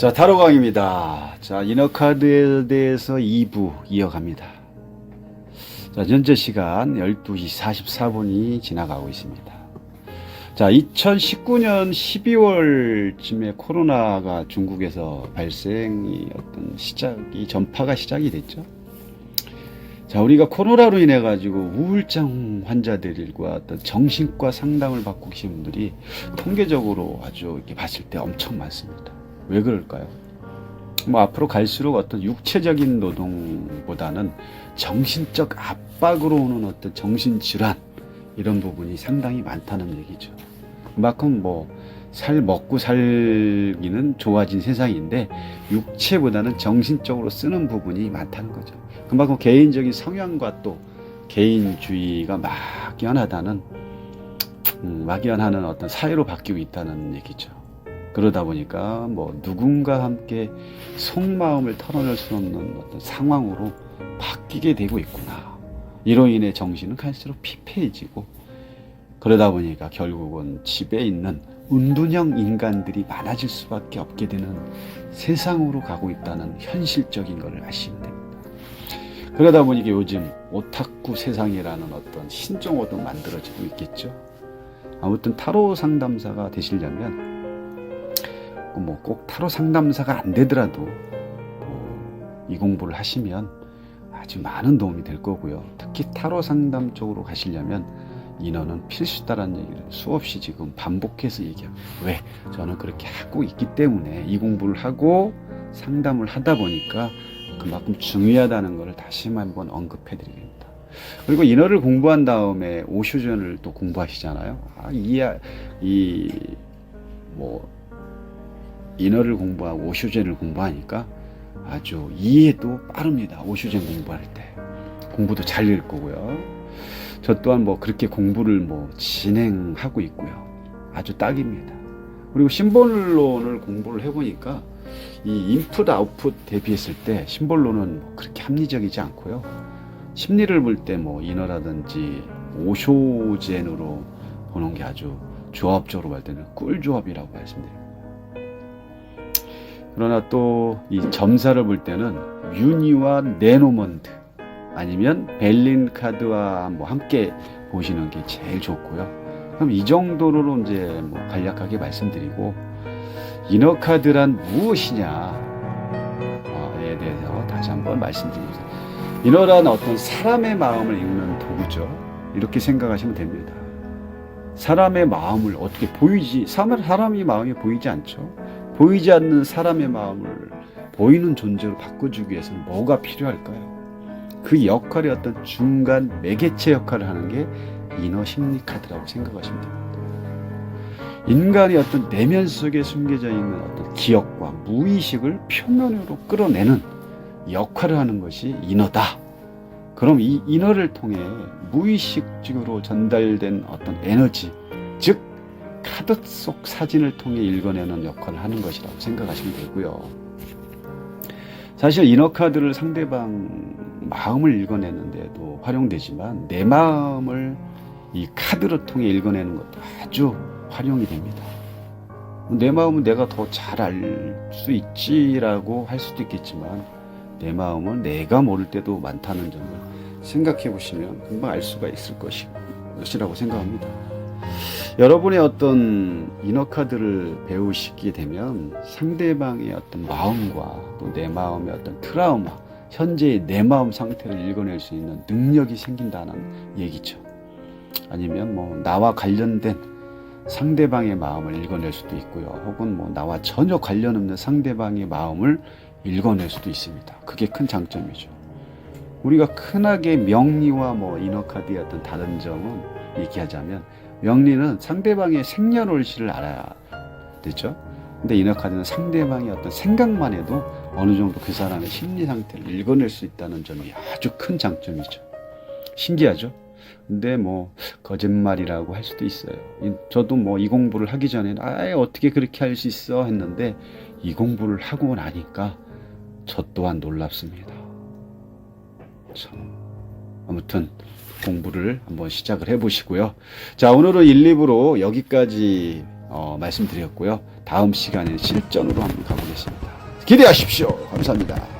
자, 타로강입니다. 자, 이너카드에 대해서 2부 이어갑니다. 자, 현재 시간 12시 44분이 지나가고 있습니다. 자, 2019년 12월쯤에 코로나가 중국에서 발생이 어떤 시작이, 전파가 시작이 됐죠. 자, 우리가 코로나로 인해 가지고 우울증 환자들과 어떤 정신과 상담을 받고 계신 분들이 통계적으로 아주 이렇게 봤을 때 엄청 많습니다. 왜 그럴까요? 뭐 앞으로 갈수록 어떤 육체적인 노동보다는 정신적 압박으로 오는 어떤 정신 질환 이런 부분이 상당히 많다는 얘기죠. 그만큼 뭐 살 먹고 살기는 좋아진 세상인데 육체보다는 정신적으로 쓰는 부분이 많다는 거죠. 그만큼 개인적인 성향과 또 개인주의가 막연하다는 음, 막연하는 어떤 사회로 바뀌고 있다는 얘기죠. 그러다 보니까 뭐 누군가 함께 속마음을 털어낼 수 없는 어떤 상황으로 바뀌게 되고 있구나. 이로 인해 정신은 갈수록 피폐해지고 그러다 보니까 결국은 집에 있는 운둔형 인간들이 많아질 수밖에 없게 되는 세상으로 가고 있다는 현실적인 것을 아시면 됩니다. 그러다 보니까 요즘 오타쿠 세상이라는 어떤 신종어도 만들어지고 있겠죠. 아무튼 타로 상담사가 되시려면 뭐 꼭 타로 상담사가 안 되더라도 어, 이 공부를 하시면 아주 많은 도움이 될 거고요. 특히 타로 상담 쪽으로 가시려면 인원은 필수다라는 얘기를 수없이 지금 반복해서 얘기해요. 왜? 저는 그렇게 하고 있기 때문에 이 공부를 하고 상담을 하다 보니까 그만큼 중요하다는 것을 다시 한번 언급해 드립니다. 그리고 인어를 공부한 다음에 오쇼전을 또 공부하시잖아요. 아, 이, 이, 뭐, 인어를 공부하고 오쇼젠을 공부하니까 아주 이해도 빠릅니다. 오쇼젠 공부할 때. 공부도 잘 될 거고요. 저 또한 뭐 그렇게 공부를 뭐 진행하고 있고요. 아주 딱입니다. 그리고 심볼론을 공부를 해보니까 이 인풋 아웃풋 대비했을 때 심볼론은 뭐 그렇게 합리적이지 않고요. 심리를 볼 때 뭐 인어라든지 오쇼젠으로 보는 게 아주 조합적으로 볼 때는 꿀조합이라고 말씀드립니다. 그러나 또 이 점사를 볼 때는 유니와 네노먼드 아니면 벨린 카드와 뭐 함께 보시는 게 제일 좋고요. 그럼 이 정도로 이제 뭐 간략하게 말씀드리고 이너 카드란 무엇이냐에 대해서 다시 한번 말씀드립니다. 이너란 어떤 사람의 마음을 읽는 도구죠. 이렇게 생각하시면 됩니다. 사람의 마음을 어떻게 보이지 사람 사람이 마음이 보이지 않죠. 보이지 않는 사람의 마음을 보이는 존재로 바꿔주기 위해서는 뭐가 필요할까요? 그 역할이 어떤 중간 매개체 역할을 하는 게 이너 심리 카드라고 생각하시면 됩니다. 인간이 어떤 내면 속에 숨겨져 있는 어떤 기억과 무의식을 표면으로 끌어내는 역할을 하는 것이 인어다. 그럼 이 인어를 통해 무의식적으로 전달된 어떤 에너지, 즉 카드 속 사진을 통해 읽어내는 역할을 하는 것이라고 생각하시면 되고요. 사실 인어 카드를 상대방 마음을 읽어내는데도 활용되지만 내 마음을 이 카드를 통해 읽어내는 것도 아주 활용이 됩니다. 내 마음은 내가 더 잘 알 수 있지라고 할 수도 있겠지만 내 마음은 내가 모를 때도 많다는 점을 생각해 보시면 금방 알 수가 있을 것이라고 생각합니다. 여러분의 어떤 이너카드를 배우시게 되면 상대방의 어떤 마음과 또 내 마음의 어떤 트라우마, 현재의 내 마음 상태를 읽어낼 수 있는 능력이 생긴다는 얘기죠. 아니면 뭐 나와 관련된 상대방의 마음을 읽어낼 수도 있고요. 혹은 뭐 나와 전혀 관련 없는 상대방의 마음을 읽어낼 수도 있습니다. 그게 큰 장점이죠. 우리가 흔하게 명리와 뭐 이너카드의 어떤 다른 점은 얘기하자면 명리는 상대방의 생년월시를 알아야 되죠. 근데 이너카드는 상대방의 어떤 생각만 해도 어느 정도 그 사람의 심리 상태를 읽어낼 수 있다는 점이 아주 큰 장점이죠. 신기하죠? 근데 뭐 거짓말이라고 할 수도 있어요. 이- 저도 뭐 이 공부를 하기 전에는 아 어떻게 그렇게 할 수 있어 했는데 이 공부를 하고 나니까 저 또한 놀랍습니다. 참 아무튼 공부를 한번 시작을 해보시고요. 자 오늘은 1, 2부로 여기까지 어, 말씀드렸고요. 다음 시간에 실전으로 한번 가보겠습니다. 기대하십시오. 감사합니다.